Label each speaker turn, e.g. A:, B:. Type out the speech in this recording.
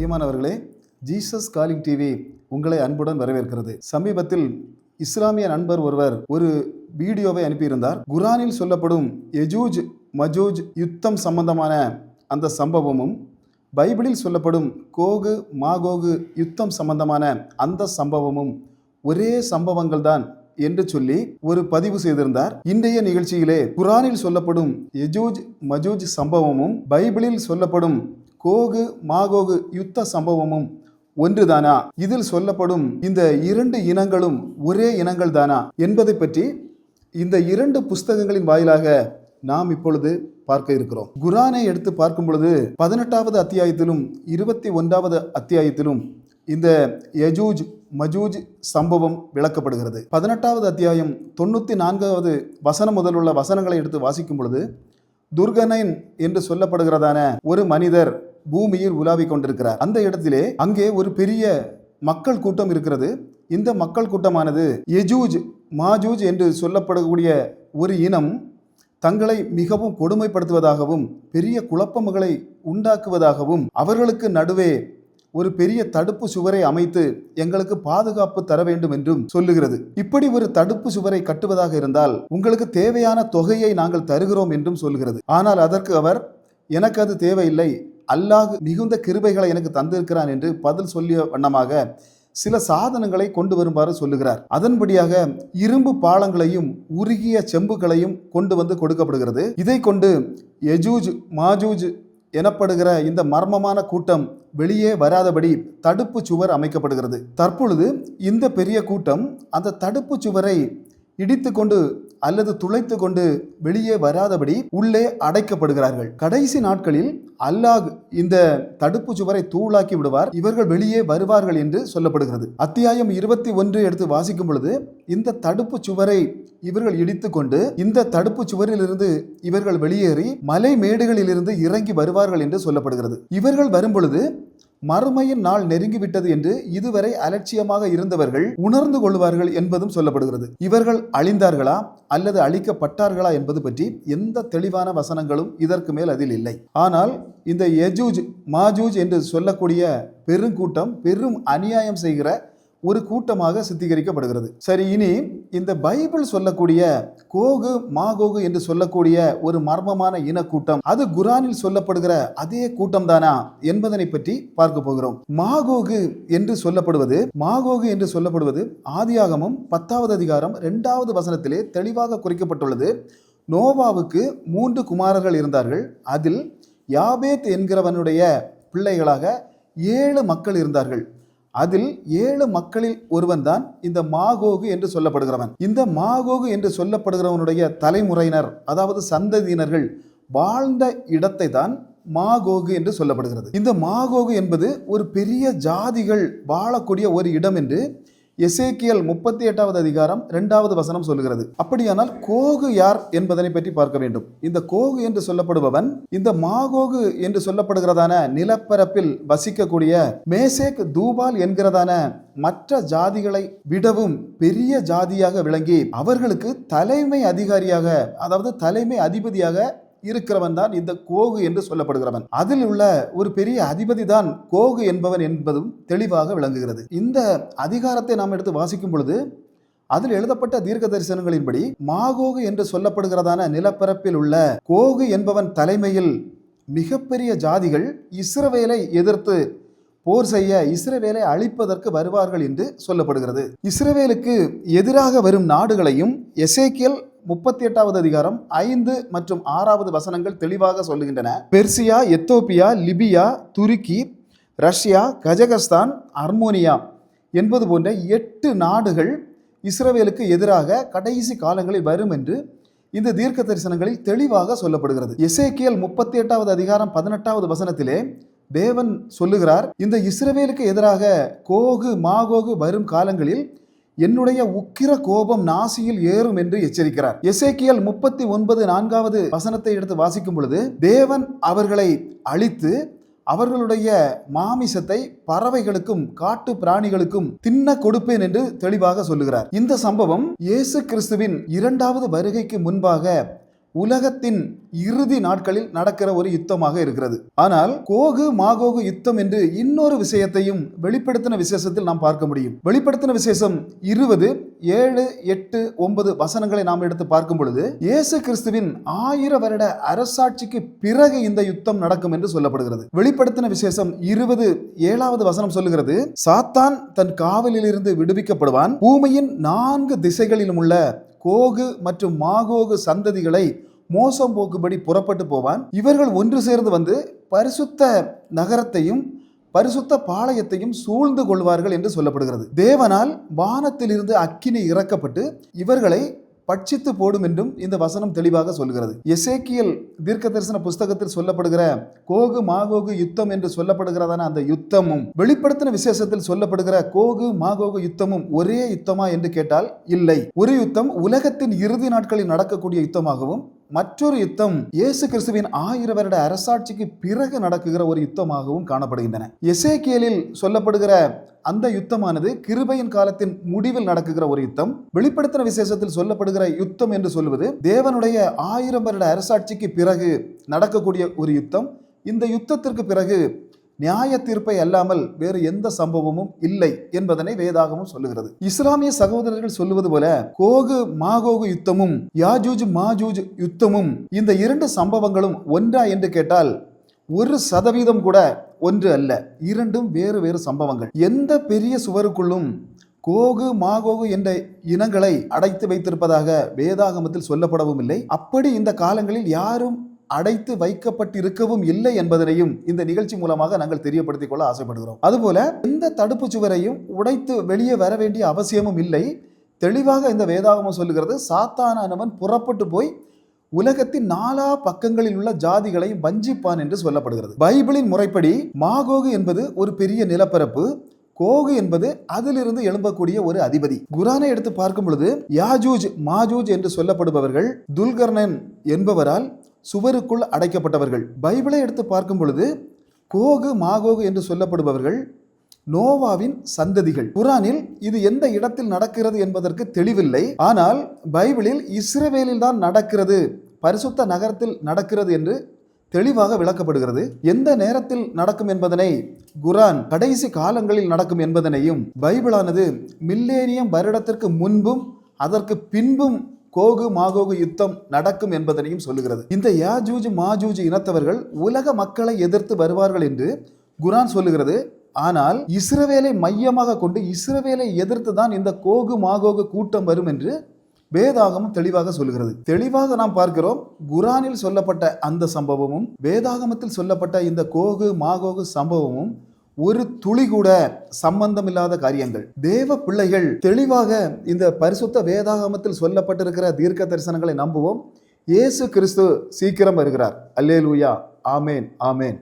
A: பிரியமானவர்களே Jesus calling TV உங்களை அன்புடன் வரவேற்கிறது. சமீபத்தில் இஸ்லாமிய நண்பர் ஒருவர் ஒரு வீடியோவை அனுப்பியிருந்தார். குரானில் சொல்லப்படும் எஜூஜ் மஜூஜ் யுத்தம் சம்பந்தமான அந்த சம்பவமும் பைபிளில் சொல்லப்படும் கோகு மாகோகு யுத்தம் சம்பந்தமான அந்த சம்பவமும் ஒரே சம்பவங்கள் தான் என்று சொல்லி ஒரு பதிவு செய்திருந்தார். இன்றைய நிகழ்ச்சியிலே குரானில் சொல்லப்படும் எஜூஜ் மஜூஜ் சம்பவமும் பைபிளில் சொல்லப்படும் கோகு மாகோகு யுத்த சம்பவமும் ஒன்றுதானா? இதில் சொல்லப்படும் இந்த இரண்டு இனங்களும் ஒரே இனங்கள் தானா என்பதை பற்றி இந்த இரண்டு புஸ்தகங்களின் வாயிலாக நாம் இப்பொழுது பார்க்க இருக்கிறோம். குரானை எடுத்து பார்க்கும் பொழுது பதினெட்டாவது அத்தியாயத்திலும் இருபத்தி ஒன்றாவது அத்தியாயத்திலும் இந்த யஜூஜ் மஜூஜ் சம்பவம் விளக்கப்படுகிறது. பதினெட்டாவது அத்தியாயம் தொண்ணூற்றி நான்காவது வசனம் முதலுள்ள வசனங்களை எடுத்து வாசிக்கும் பொழுது துர்கனைன் என்று சொல்லப்படுகிறதான ஒரு மனிதர் பூமியில் உலாவிக் கொண்டிருக்கிறார். அந்த இடத்திலே அங்கே ஒரு பெரிய மக்கள் கூட்டம் இருக்கிறது. இந்த மக்கள் கூட்டமானது எஜூஜ் மாஜூஜ் என்று சொல்லப்படக்கூடிய ஒரு இனம் தங்களை மிகவும் கொடுமைப்படுத்துவதாகவும் பெரிய குழப்பங்களை உண்டாக்குவதாகவும் அவர்களுக்கு நடுவே ஒரு பெரிய தடுப்பு சுவரை அமைத்து எங்களுக்கு பாதுகாப்பு தர வேண்டும் என்றும் சொல்லுகிறது. இப்படி ஒரு தடுப்பு சுவரை கட்டுவதாக இருந்தால் உங்களுக்கு தேவையான தொகையை நாங்கள் தருகிறோம் என்றும் சொல்லுகிறது ஆனால் அதற்கு அவர் எனக்கு அது தேவையில்லை. அல்லாஹ் மிகுந்த கிருபைகளை எனக்கு தந்திருக்கிறான் என்று பதில் சொல்லிய வண்ணமாக சில சாதனங்களை கொண்டு வருமாறு சொல்லுகிறார். அதன்படியாக இரும்பு பாலங்களையும் உருகிய செம்புகளையும் கொண்டு வந்து கொடுக்கப்படுகிறது. இதை கொண்டு எஜூஜ் மாஜூஜ் எனப்படுகிற இந்த மர்மமான கூட்டம் வெளியே வராதபடி தடுப்பு சுவர் அமைக்கப்படுகிறது. தற்பொழுது இந்த பெரிய கூட்டம் அந்த தடுப்பு சுவரை இடித்து கொண்டு அல்லது துளைத்து கொண்டு வெளியே வராதபடி உள்ளே அடைக்கப்படுகிறார்கள். கடைசி நாட்களில் அல்லாஹ் இந்த தடுப்பு சுவரை தூளாக்கி விடுவார். இவர்கள் வெளியே வருவார்கள் என்று சொல்லப்படுகிறது. அத்தியாயம் இருபத்தி ஒன்று எடுத்து வாசிக்கும் பொழுது இந்த தடுப்பு சுவரை இவர்கள் இடித்து கொண்டு இந்த தடுப்பு சுவரிலிருந்து இவர்கள் வெளியேறி மலை மேடுகளிலிருந்து இறங்கி வருவார்கள் என்று சொல்லப்படுகிறது. இவர்கள் வரும்பொழுது மறுமையின் நாள் நெருங்கிவிட்டது என்று இதுவரை அலட்சியமாக இருந்தவர்கள் உணர்ந்து கொள்வார்கள் என்பதும் சொல்லப்படுகிறது. இவர்கள் அழிந்தார்களா? அல்லது அழிக்கப்பட்டார்களா என்பது பற்றி எந்த தெளிவான வசனங்களும் இதற்கு மேல் அதில் இல்லை. ஆனால் இந்த எஜூஜ் மாஜூஜ் என்று சொல்லக்கூடிய பெருங்கூட்டம் பெரும் அநியாயம் செய்கிற ஒரு கூட்டமாக சித்தீகரிக்கப்படுகிறது. சரி இனி இந்த பைபிள் சொல்லக்கூடிய கோகு மாகோகு என்று சொல்லக்கூடிய ஒரு மர்மமான இனக்கூட்டம் அது குரானில் சொல்லப்படுகிற அதே கூட்டம் தானா என்பதனை பற்றி பார்க்க போகிறோம். மாகோகு என்று சொல்லப்படுவது மாகோகு என்று சொல்லப்படுவது ஆதியாகமும் பத்தாவது அதிகாரம் இரண்டாவது வசனத்திலே தெளிவாக குறிக்கப்பட்டுள்ளது. நோவாவுக்கு மூன்று குமாரர்கள் இருந்தார்கள். அதில் யாபேத் என்கிறவனுடைய பிள்ளைகளாக ஏழு மக்கள் இருந்தார்கள். அதில் ஏழு மக்களில் ஒருவன் தான் இந்த மாகோகு என்று சொல்லப்படுகிறவன். இந்த மாகோகு என்று சொல்லப்படுகிறவனுடைய தலைமுறையினர் அதாவது சந்ததியினர்கள் வாழ்ந்த இடத்தை தான் மாகோகு என்று சொல்லப்படுகிறது. இந்த மாகோகு என்பது ஒரு பெரிய ஜாதிகள் வாழக்கூடிய ஒரு இடம் என்று எசேக்கியல் முப்பத்தி எட்டாவது அதிகாரம் இரண்டாவது வசனம் சொல்லுகிறது. அப்படியானால் கோகு யார் என்பதனை பற்றி பார்க்க வேண்டும். இந்த கோகு என்று சொல்லப்படுபவன் இந்த மாகோகு என்று சொல்லப்படுகிறதான நிலப்பரப்பில் வசிக்கக்கூடிய மேசேக் தூபால் என்கிறதான மற்ற ஜாதிகளை விடவும் பெரிய ஜாதியாக விளங்கி அவர்களுக்கு தலைமை அதிகாரியாக அதாவது தலைமை அதிபதியாக இருக்கிறவன் தான் இந்த கோகு என்று சொல்லப்படுகிறவன். அதில் உள்ள ஒரு பெரிய அதிபதி தான் கோகு என்பவன் என்பதும் தெளிவாக விளங்குகிறது. இந்த அதிகாரத்தை நாம் எடுத்து வாசிக்கும் பொழுது அதில் எழுதப்பட்ட தீர்க்க தரிசனங்களின்படி மாகோகு என்று சொல்லப்படுகிறதான நிலப்பரப்பில் உள்ள கோகு என்பவன் தலைமையில் மிகப்பெரிய ஜாதிகள் இஸ்ரவேலை எதிர்த்து போர் செய்ய இஸ்ரவேலை அழிப்பதற்கு வருவார்கள் என்று சொல்லப்படுகிறது. இஸ்ரவேலுக்கு எதிராக வரும் நாடுகளையும் எசேக்கியல் முப்பத்தி எட்டாவது அதிகாரம் ஐந்து மற்றும் ஆறாவது வசனங்கள் தெளிவாக சொல்லுகின்றன. பெர்சியா எத்தோப்பியா லிபியா துருக்கி ரஷ்யா கஜகஸ்தான் அர்மோனியா என்பது போன்ற எட்டு நாடுகள் இஸ்ரவேலுக்கு எதிராக கடைசி காலங்களில் வரும் என்று இந்த தீர்க்க தரிசனங்களில் தெளிவாக சொல்லப்படுகிறது. எசேக்கியல் முப்பத்தி எட்டாவது அதிகாரம் பதினெட்டாவது வசனத்திலே தேவன் சொல்லுகிறார் இந்த இஸ்ரவேலுக்கு எதிராக கோகு மாகோகு வரும் காலங்களில் என்னுடைய உக்கிர கோபம் நாசியில் ஏறும் என்று எச்சரிக்கிறார். எசேக்கியல் முப்பத்தி ஒன்பது நான்காவது வசனத்தை எடுத்து வாசிக்கும் பொழுது தேவன் அவர்களை அழித்து அவர்களுடைய மாமிசத்தை பறவைகளுக்கும் காட்டு பிராணிகளுக்கும் தின்ன கொடுப்பேன் என்று தெளிவாக சொல்லுகிறார். இந்த சம்பவம் இயேசு கிறிஸ்துவின் இரண்டாவது வருகைக்கு முன்பாக உலகத்தின் இறுதி நாட்களில் நடக்கிற ஒரு யுத்தமாக இருக்கிறது. ஆனால் கோகு மாகோகு யுத்தம் என்று இன்னொரு விஷயத்தையும் வெளிப்படுத்தின விசேஷத்தில் நாம் பார்க்க முடியும். வெளிப்படுத்தின விசேஷம் இருபது ஏழு எட்டு ஒன்பது வசனங்களை நாம் எடுத்து பார்க்கும் பொழுது இயேசு கிறிஸ்துவின் ஆயிர வருட அரசாட்சிக்கு பிறகு இந்த யுத்தம் நடக்கும் என்று சொல்லப்படுகிறது. வெளிப்படுத்தின விசேஷம் இருபது ஏழாவது வசனம் சொல்லுகிறது சாத்தான் தன் காவலிலிருந்து விடுவிக்கப்படுவான். பூமியின் நான்கு திசைகளிலும் உள்ள கோகு மற்றும் மாகோகு சந்ததிகளை மோசம் போக்கும்படி புறப்பட்டு போவான். இவர்கள் ஒன்று சேர்ந்து வந்து பரிசுத்த நகரத்தையும் பரிசுத்த பாளையத்தையும் சூழ்ந்து கொள்வார்கள் என்று சொல்லப்படுகிறது. தேவனால் வானத்திலிருந்து அக்கினி இறக்கப்பட்டு இவர்களை பட்சித்து போடும் என்றும் இந்த வசனம் தெளிவாக சொல்கிறது. எசேக்கியல் தீர்க்க தரிசன புஸ்தகத்தில் சொல்லப்படுகிற கோகு மாகோகு யுத்தம் என்று சொல்லப்படுகிறதான அந்த யுத்தமும் வெளிப்படுத்தின விசேஷத்தில் சொல்லப்படுகிற கோகு மாகோகு யுத்தமும் ஒரே யுத்தமா என்று கேட்டால் இல்லை. ஒரு யுத்தம் உலகத்தின் இறுதி நாட்களில் நடக்கக்கூடிய யுத்தமாகவும் மற்றொரு யுத்தம் இயேசு கிறிஸ்துவின் ஆயிரம் வருட அரசாட்சிக்கு பிறகு நடக்குகிற ஒரு யுத்தமாகவும் காணப்படுகின்றன. எசேக்கியலில் சொல்லப்படுகிற அந்த யுத்தமானது கிருபையின் காலத்தின் முடிவில் நடக்குகிற ஒரு யுத்தம். வெளிப்படுத்தின விசேஷத்தில் சொல்லப்படுகிற யுத்தம் என்று சொல்வது தேவனுடைய ஆயிரம் வருட அரசாட்சிக்கு பிறகு நடக்கக்கூடிய ஒரு யுத்தம். இந்த யுத்தத்திற்கு பிறகு நியாய தீர்ப்பை அல்லாமல் வேறு எந்த சம்பவமும் இல்லை என்பதனை வேதாகமும் சொல்லுகிறது. இஸ்லாமிய சகோதரர்கள் சொல்லுவது போல கோகு மாகோகு யுத்தமும் யாஜூஜ் மாஜூஜ் யுத்தமும் இந்த இரண்டு சம்பவங்களும் ஒன்றா என்று கேட்டால் ஒரு சதவீதம் கூட ஒன்று அல்ல. இரண்டும் வேறு வேறு சம்பவங்கள். எந்த பெரிய சுவருக்குள்ளும் கோகு மாகோகு என்ற இனங்களை அடைத்து வைத்திருப்பதாக வேதாகமத்தில் சொல்லப்படவும் இல்லை அப்படி இந்த காலங்களில் யாரும் அடைத்து வைக்கப்பட்டிருக்கவும் இல்லை என்பதனையும் இந்த நிகழ்ச்சி மூலமாக நாங்கள் தெரியப்படுத்திக் கொள்ள ஆசைப்படுகிறோம். அதுபோல எந்த தடுப்பு சுவரையும் உடைத்து வெளியே வர வேண்டிய அவசியமும் இல்லை. தெளிவாக இந்த வேதாகமம் சொல்லுகிறது சாத்தானவன் புறப்பட்டு போய் உலகத்தின் நாலா பக்கங்களில் உள்ள ஜாதிகளையும் வஞ்சிப்பான் என்று சொல்லப்படுகிறது. பைபிளின் முறைப்படி மாகோகு என்பது ஒரு பெரிய நிலப்பரப்பு. கோகு என்பது அதிலிருந்து எழும்பக்கூடிய ஒரு அதிபதி. குரானை எடுத்து பார்க்கும் பொழுது யாஜூஜ் மாஜூஜ் என்று சொல்லப்படுபவர்கள் துல்கர்ணன் என்பவரால் சுவருக்குள் அடைக்கப்பட்டவர்கள். பைபிளை எடுத்து பார்க்கும் பொழுது கோகு மாகோகு என்று சொல்லப்படுபவர்கள் நோவாவின் சந்ததிகள். குரானில் இது எந்த இடத்தில் நடக்கிறது என்பதற்கு தெளிவில்லை. ஆனால் பைபிளில் இஸ்ரவேலில் தான் நடக்கிறது பரிசுத்த நகரத்தில் நடக்கிறது என்று தெளிவாக விளக்கப்படுகிறது. எந்த நேரத்தில் நடக்கும் என்பதனை குரான் கடைசி காலங்களில் நடக்கும் என்பதனையும் பைபிளானது மில்லேனியம் வருடத்திற்கு முன்பும் அதற்கு பின்பும் கோகு மாகோகு யுத்தம் நடக்கும் என்பதனையும் சொல்லுகிறது. இந்த யாஜூஜ் மாஜூஜ் இனத்தவர்கள் உலக மக்களை எதிர்த்து வருவார்கள் என்று குரான் சொல்லுகிறது. ஆனால் இஸ்ரவேலை மையமாக கொண்டு இஸ்ரவேலை எதிர்த்து தான் இந்த கோகு மாகோகு கூட்டம் வரும் என்று வேதாகமம் தெளிவாக சொல்கிறது தெளிவாக நாம் பார்க்கிறோம் குரானில் சொல்லப்பட்ட அந்த சம்பவமும் வேதாகமத்தில் சொல்லப்பட்ட இந்த கோகு மாகோகு சம்பவமும் ஒரு துளி கூட சம்பந்தமில்லாத காரியங்கள். தேவ பிள்ளைகள் தெளிவாக இந்த பரிசுத்த வேதாகமத்தில் சொல்லப்பட்டிருக்கிற தீர்க்க தரிசனங்களை நம்புவோம். இயேசு கிறிஸ்து சீக்கிரம் வருகிறார். அல்லேலூயா. ஆமேன் ஆமேன்.